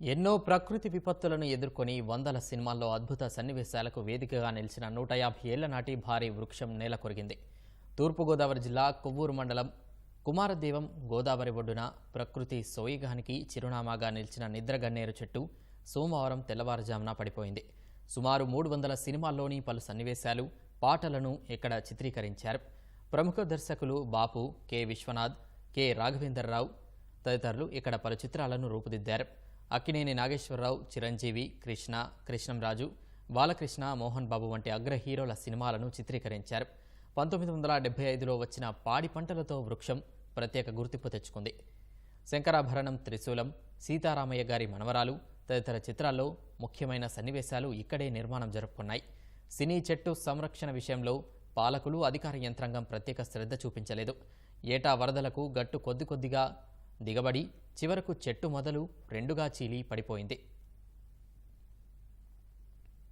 ఎన్నో ప్రకృతి విపత్తులను ఎదుర్కొని వందల సినిమాల్లో అద్భుత సన్నివేశాలకు వేదికగా నిలిచిన నూట యాభై ఏళ్ళ నాటి భారీ వృక్షం నేల కొరిగింది. తూర్పుగోదావరి జిల్లా కొవ్వూరు మండలం కుమారదేవం గోదావరి ఒడ్డున ప్రకృతి సోయిగానికి చిరునామాగా నిలిచిన నిద్రగన్నేరు చెట్టు సోమవారం తెల్లవారుజామున పడిపోయింది. సుమారు మూడు వందల సినిమాల్లోని పలు సన్నివేశాలు పాటలను ఇక్కడ చిత్రీకరించారు? ప్రముఖ దర్శకులు బాపు కె విశ్వనాథ్ కె రాఘవేందర్రావు తదితరులు ఇక్కడ పలు చిత్రాలను రూపుదిద్దారు. అక్కినేని నాగేశ్వరరావు చిరంజీవి కృష్ణ కృష్ణంరాజు బాలకృష్ణ మోహన్ బాబు వంటి అగ్ర హీరోల సినిమాలను చిత్రీకరించారు. పంతొమ్మిది వందల డెబ్బై ఐదులో వచ్చిన పాడి పంటలతో వృక్షం ప్రత్యేక గుర్తింపు తెచ్చుకుంది. శంకరాభరణం త్రిశూలం సీతారామయ్య గారి మనవరాలు తదితర చిత్రాల్లో ముఖ్యమైన సన్నివేశాలు ఇక్కడే నిర్మాణం జరుపుకున్నాయి. సినీ చెట్టు సంరక్షణ విషయంలో పాలకులు అధికార యంత్రాంగం ప్రత్యేక శ్రద్ధ చూపించలేదు. ఏటా వరదలకు గట్టు కొద్ది కొద్దిగా దిగబడి చివరకు చెట్టు మొదలు రెండుగా చీలి పడిపోయింది.